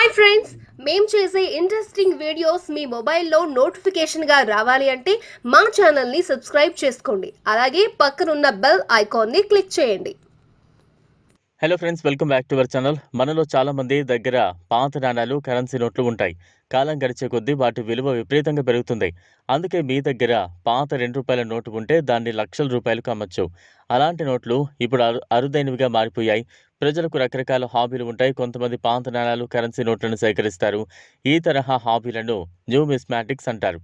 Hi friends మేము చేసే interesting videos మీ మొబైల్లో నోటిఫికేషన్గా రావాలి అంటే మా ఛానల్ని సబ్స్క్రైబ్ చేసుకోండి. అలాగే పక్కనున్న బెల్ ఐకాన్ని క్లిక్ చేయండి. Hello friends welcome back to our channel మనలో చాలా మంది దగ్గర పాత నాణాలు కరెన్సీ నోట్లు ఉంటాయి. కాలం గడిచే కొద్దీ వాటి విలువ విపరీతంగా పెరుగుతుంది. అందుకే మీ దగ్గర పాత రెండు రూపాయల నోటు ఉంటే దాన్ని లక్షల రూపాయలకు అమ్మచ్చు. అలాంటి నోట్లు ఇప్పుడు అరు అరుదైనవిగా మారిపోయాయి. ప్రజలకు రకరకాల హాబీలు ఉంటాయి. కొంతమంది పాత నాణాలు కరెన్సీ నోట్లను సేకరిస్తారు. ఈ తరహా హాబీలను న్యూ మిస్మాటిక్స్ అంటారు.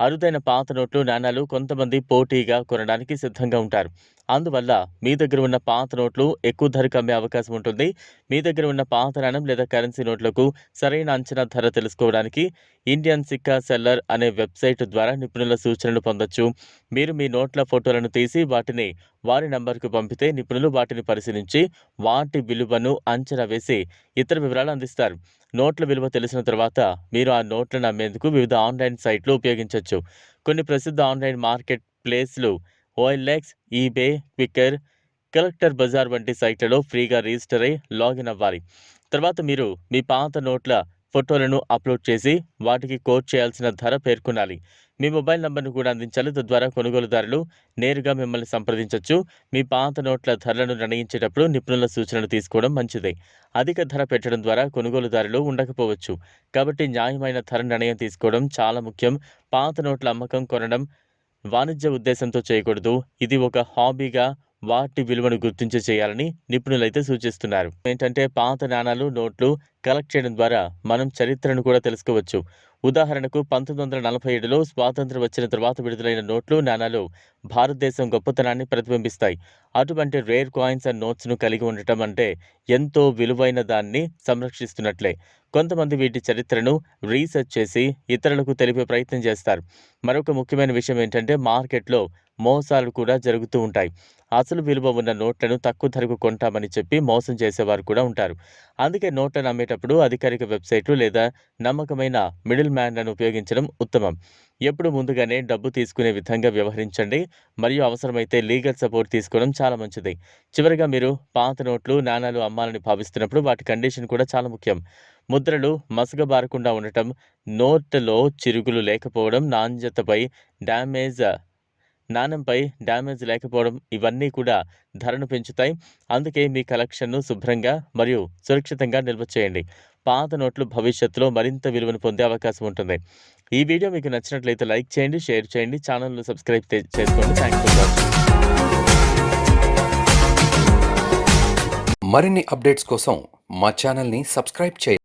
అరుదైన పాత నోట్లు నాణాలు కొంతమంది పోటీగా కొనడానికి సిద్ధంగా ఉంటారు. అందువల్ల మీ దగ్గర ఉన్న పాత నోట్లు ఎక్కువ ధరకు అమ్మే అవకాశం ఉంటుంది. మీ దగ్గర ఉన్న పాత నాణం లేదా కరెన్సీ నోట్లకు సరైన అంచనా ధర తెలుసుకోవడానికి ఇండియన్ సిక్కా సెల్లర్ అనే వెబ్సైట్ ద్వారా నిపుణుల సూచనలు పొందొచ్చు. మీరు మీ నోట్ల ఫోటోలను తీసి వాటిని వారి నంబర్కు పంపితే నిపుణులు వాటిని పరిశీలించి వాటి విలువను అంచనా వేసి ఇతర వివరాలు అందిస్తారు. నోట్ల విలువ తెలిసిన తర్వాత మీరు ఆ నోట్లను అమ్మేందుకు వివిధ ఆన్లైన్ సైట్లు ఉపయోగించవచ్చు కొన్ని ప్రసిద్ధ ఆన్లైన్ మార్కెట్ ప్లేస్లు OLX eBay Quikr collector Bazaar వంటి సైట్లలో ఫ్రీగా రిజిస్టర్ అయి లాగిన్ అవ్వాలి. తర్వాత మీరు మీ పాత నోట్ల ఫోటోలను అప్లోడ్ చేసి వాటికి కోట్ చేయాల్సిన ధర పేర్కొనాలి. మీ మొబైల్ నంబర్ను కూడా అందించాలి. తద్వారా కొనుగోలుదారులు నేరుగా మిమ్మల్ని సంప్రదించవచ్చు మీ పాత నోట్ల ధరలను నిర్ణయించేటప్పుడు నిపుణుల సూచనలు తీసుకోవడం మంచిదే. అధిక ధర పెట్టడం ద్వారా కొనుగోలుదారులు ఉండకపోవచ్చు. కాబట్టి న్యాయమైన ధర నిర్ణయం తీసుకోవడం చాలా ముఖ్యం. పాత నోట్ల అమ్మకం కొనడం వాణిజ్య ఉద్దేశంతో చేయకూడదు. ఇది ఒక హాబీగా వాటి విలువను గుర్తించి చేయాలని నిపుణులైతే సూచిస్తున్నారు. ఏంటంటే పాత నాణాలు నోట్లు కలెక్ట్ చేయడం ద్వారా మనం చరిత్రను కూడా తెలుసుకోవచ్చు. ఉదాహరణకు పంతొమ్మిది వందల నలభై ఏడులో స్వాతంత్రం వచ్చిన తర్వాత విడుదలైన నోట్లు నాణాలు భారతదేశం గొప్పతనాన్ని ప్రతిబింబిస్తాయి. అటువంటి రేర్ కాయిన్స్ అండ్ నోట్స్ను కలిగి ఉండటం అంటే ఎంతో విలువైన దాన్ని సంరక్షిస్తున్నట్లే. కొంతమంది వీటి చరిత్రను రీసెర్చ్ చేసి ఇతరులకు తెలిపే ప్రయత్నం చేస్తారు. మరొక ముఖ్యమైన విషయం ఏంటంటే మార్కెట్లో మోసాలు కూడా జరుగుతూ ఉంటాయి. అసలు విలువ ఉన్న నోట్లను తక్కువ ధరకు కొంటామని చెప్పి మోసం చేసేవారు కూడా ఉంటారు. అందుకే నోట్లను చేసేటప్పుడు అధికారిక వెబ్సైట్లు లేదా నమ్మకమైన మిడిల్ మ్యాన్లను ఉపయోగించడం ఉత్తమం. ఎప్పుడు ముందుగానే డబ్బు తీసుకునే విధంగా వ్యవహరించండి. మరియు అవసరమైతే లీగల్ సపోర్ట్ తీసుకోవడం చాలా మంచిది. చివరిగా మీరు పాత నోట్లు నాణాలు అమ్మాలని భావిస్తున్నప్పుడు వాటి కండిషన్ కూడా చాలా ముఖ్యం. ముద్రలు మసగబారకుండా ఉండటం నోట్లో చిరుగులు లేకపోవడం నాణ్యతపై డ్యామేజ్ నాణంపై డ్యామేజ్ లేకపోవడం ఇవన్నీ కూడా ధరను పెంచుతాయి. అందుకే మీ కలెక్షన్ను శుభ్రంగా మరియు సురక్షితంగా నిల్వ చేయండి. పాత నోట్లు భవిష్యత్తులో మరింత విలువను పొందే అవకాశం ఉంటుంది. ఈ వీడియో మీకు నచ్చినట్లయితే లైక్ చేయండి షేర్ చేయండి ఛానల్ను సబ్స్క్రైబ్ చేసుకోండి. థ్యాంక్స్ ఫర్ వాచింగ్ మరిన్ని అప్డేట్స్ కోసం మా ఛానల్ని సబ్స్క్రైబ్ చేయండి.